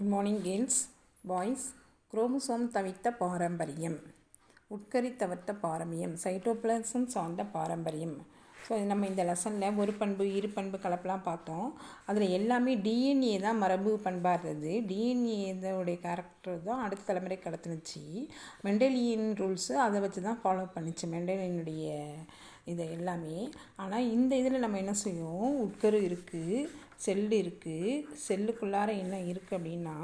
Good morning girls boys chromosome தவித்த பாரம்பரியம். உட்கரி தவிர்த்த பாரம்பரியம். சைட்டோபிளாசம் சார்ந்த பாரம்பரியம். ஸோ நம்ம இந்த லெசனில் ஒரு பண்பு இரு பண்பு கலப்பெலாம் பார்த்தோம். அதில் எல்லாமே டிஎன்ஏ தான் மரபு பண்பாக இருந்தது. டிஎன்ஏதோடைய கேரக்டர் தான் அடுத்த தலைமுறை கடத்துனுச்சு. மெண்டலியன் ரூல்ஸு அதை வச்சு தான் ஃபாலோ பண்ணிச்சு. மெண்டலியனுடைய இதை எல்லாமே. ஆனால் இந்த இதில் நம்ம என்ன செய்வோம்? உட்கரு இருக்குது செல்லு இருக்குது செல்லுக்குள்ளார என்ன இருக்குது அப்படின்னா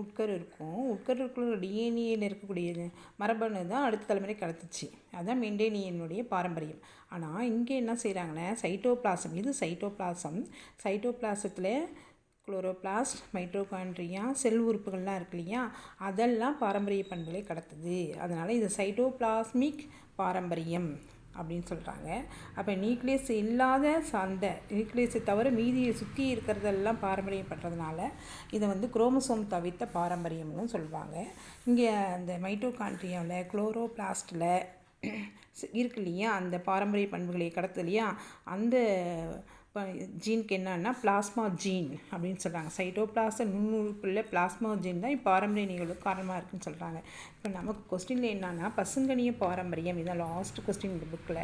உட்கரு இருக்கும். உட்கருக்குள்ள டிஎன்ஏயில் இருக்கக்கூடிய மரபணு தான் அடுத்த தலைமுறை கடத்துச்சு. அதுதான் மெயின்டேனியனுடைய பாரம்பரியம். ஆனால் இங்கே என்ன செய்கிறாங்கன்னா சைட்டோபிளாசம். இது சைட்டோபிளாசம். சைட்டோபிளாசத்தில் குளோரோபிளாஸ்ட் மைட்ரோகான்ட்ரியா செல் உறுப்புகள்லாம் இருக்கு இல்லையா? அதெல்லாம் பாரம்பரிய பண்புகளை கடத்துது. அதனால் இது சைட்டோபிளாஸ்மிக் பாரம்பரியம். அப்படின்னு சொல்கிறாங்க அப்போ நியூக்ளியஸ் இல்லாத சந்தை நியூக்ளியஸை தவிர மீதியை சுற்றி இருக்கிறதெல்லாம் பாரம்பரியப்படுறதுனால இதை வந்து குரோமசோம் தவிர்த்த பாரம்பரியம்னு சொல்லுவாங்க. இங்கே அந்த மைட்டோகான்ட்ரியாவில் குளோரோபிளாஸ்டில் இருக்கு இல்லையா? அந்த பாரம்பரிய பண்புகளை கடத்து இல்லையா? அந்த இப்போ ஜீனுக்கு என்னன்னா பிளாஸ்மா ஜீன் அப்படின்னு சொல்கிறாங்க சைட்டோபிளாச நுண்ணுறுப்புள்ள பிளாஸ்மா ஜீன் தான் இப்போ பாரம்பரிய நிகழ்வு காரணமாக இருக்குன்னு சொல்கிறாங்க இப்போ நமக்கு கொஸ்டினில் என்னன்னா பசுங்கனிய பாரம்பரியம் இதான் லாஸ்ட் கொஸ்டின் இந்த புக்கில்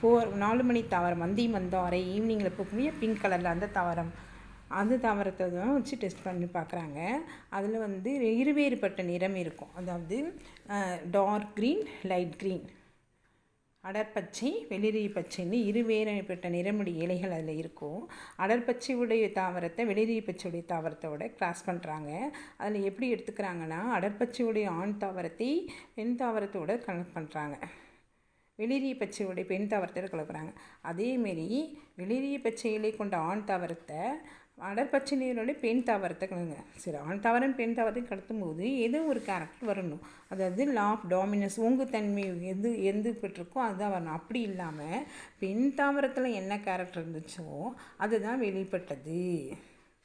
போ நாலு மணி தாவரம் மந்தி மந்தாரை ஈவினிங்கில் போகக்கூடிய பிங்க் கலரில் அந்த தாவரம். அந்த தாவரத்தை தான் வச்சு டெஸ்ட் பண்ணி பார்க்குறாங்க அதில் வந்து இருவேறுபட்ட நிறம் இருக்கும். அதாவது டார்க் க்ரீன் லைட் க்ரீன் அடற்பச்சை வெளிரி பச்சைன்னு இருவேறப்பட்ட நிறமுடி இலைகள் அதில் இருக்கும். அடற்பச்சை உடைய தாவரத்தை வெளிரி பச்சையுடைய தாவரத்தோட கிராஸ் பண்ணுறாங்க அதில் எப்படி எடுத்துக்கிறாங்கன்னா அடற்பச்சையுடைய ஆண் தாவரத்தை பெண் தாவரத்தோட கனெக்ட் பண்ணுறாங்க வெளிரிய பச்சையுடைய பெண் தாவரத்தை கலப்புறாங்க அதேமாரி வெளிரிய பச்சை இலை கொண்ட ஆண் தாவரத்தை அடற்பச்சை நீரோட பெண் தாவரத்தை சரி ஆண் தாவரம் பெண் தாவரத்தையும் கடத்தும் போது ஏதோ ஒரு கேரக்டர் வரணும். அதாவது லா ஆஃப் டாமினஸ் தன்மை எது எது பெற்றிருக்கோ அதுதான் வரணும். அப்படி இல்லாமல் பெண் தாவரத்தில் என்ன கேரக்டர் இருந்துச்சோ அதுதான் வெளிப்பட்டது.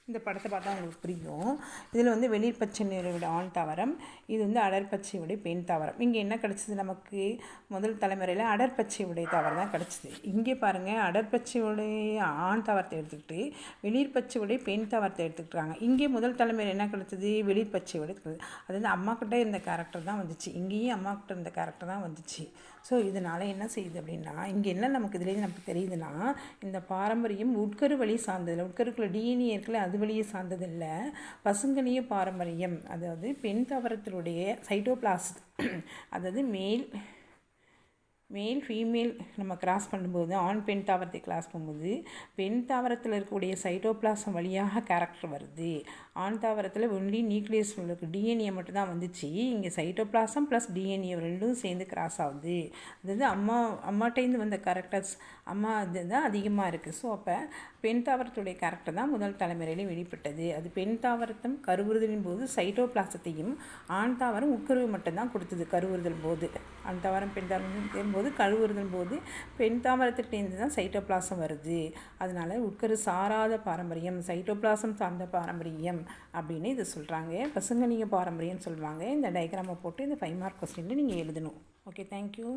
இந்த படத்தை பார்த்தா உங்களுக்கு புரியும். இதில் வந்து வெளிர் பச்சை நிறவிட ஆண் தாவரம் இது வந்து அடற்பச்சை உடைய பெண் தாவரம். இங்கே என்ன கிடச்சிது நமக்கு? முதல் தலைமுறையில் அடற்பச்சை உடைய தாவரம் தான் கிடச்சிது. இங்கே பாருங்கள் அடற்பச்சை உடைய ஆண் தாவரத்தை எடுத்துக்கிட்டு வெளிர் பச்சை உடைய பெண் தாவரத்தை எடுத்துக்கிட்டாங்க. இங்கே முதல் தலைமுறை என்ன கிடச்சிது? வெளிர் பச்சை உடைய அது வந்து அம்மாக்கிட்ட இருந்த கேரக்டர் தான் வந்துச்சு. இங்கேயும் அம்மாக்கிட்ட இருந்த கேரக்டர் தான் வந்துச்சு. ஸோ இதனால் என்ன செய்யுது அப்படின்னா இங்கே என்ன நமக்கு இதுலேருந்து நமக்கு தெரியுதுன்னா இந்த பாரம்பரியம் உட்கரு வழி சார்ந்ததில் உட்கருக்குள்ள டிஎன்ஏ இருக்குல்ல அது வழியே சார்ந்ததில்லை. பசுங்கனிய பாரம்பரியம் அதாவது பெண் தாவரத்தினுடைய சைட்டோபிளாஸ்ட் அதாவது மேல் மேல் ஃபீமேல் நம்ம கிராஸ் பண்ணும்போது ஆண் பெண் தாவரத்தை கிராஸ் பண்ணும்போது பெண் தாவரத்தில் இருக்கக்கூடிய சைட்டோபிளாசம் வழியாக கேரக்டர் வருது. ஆண் தாவரத்தில் ஒன்லி நியூக்ளியஸ் உங்களுக்கு டிஎன்ஏ மட்டும்தான் வந்துச்சு. இங்கே சைட்டோபிளாசம் ப்ளஸ் டிஎன்ஏ ரெண்டும் சேர்ந்து கிராஸ் ஆகுது. அதாவது அம்மா அம்மாட்டேருந்து வந்த கேரக்டர்ஸ் அம்மா இது தான் அதிகமாக இருக்குது ஸோ அப்போ பெண் தாவரத்துடைய கேரக்டர் தான் முதல் தலைமுறையிலே வெளிப்பட்டது. அது பெண் தாவரத்தம் கருவுறுதலின் போது சைட்டோபிளாசத்தையும் ஆண் தாவரம் உட்கருவு மட்டும்தான் கொடுத்தது கருவுறுதல் போது. ஆண் தாவரம் பெண் தாவரம் போது கழுவுறதும் போது பெண் தாமரத்திட்டேருந்து தான் சைட்டோபிளாசம் வருது. அதனால் உட்கரு சாராத பாரம்பரியம் சைட்டோபிளாசம் சார்ந்த பாரம்பரியம் அப்படின்னு இதை சொல்கிறாங்க பசங்க நீங்கள் பாரம்பரியம் சொல்லுவாங்க. இந்த டயக்ராமை போட்டு இந்த ஃபைவ் மார்க் கொஸ்டினில் நீங்கள் எழுதணும். Okay thank you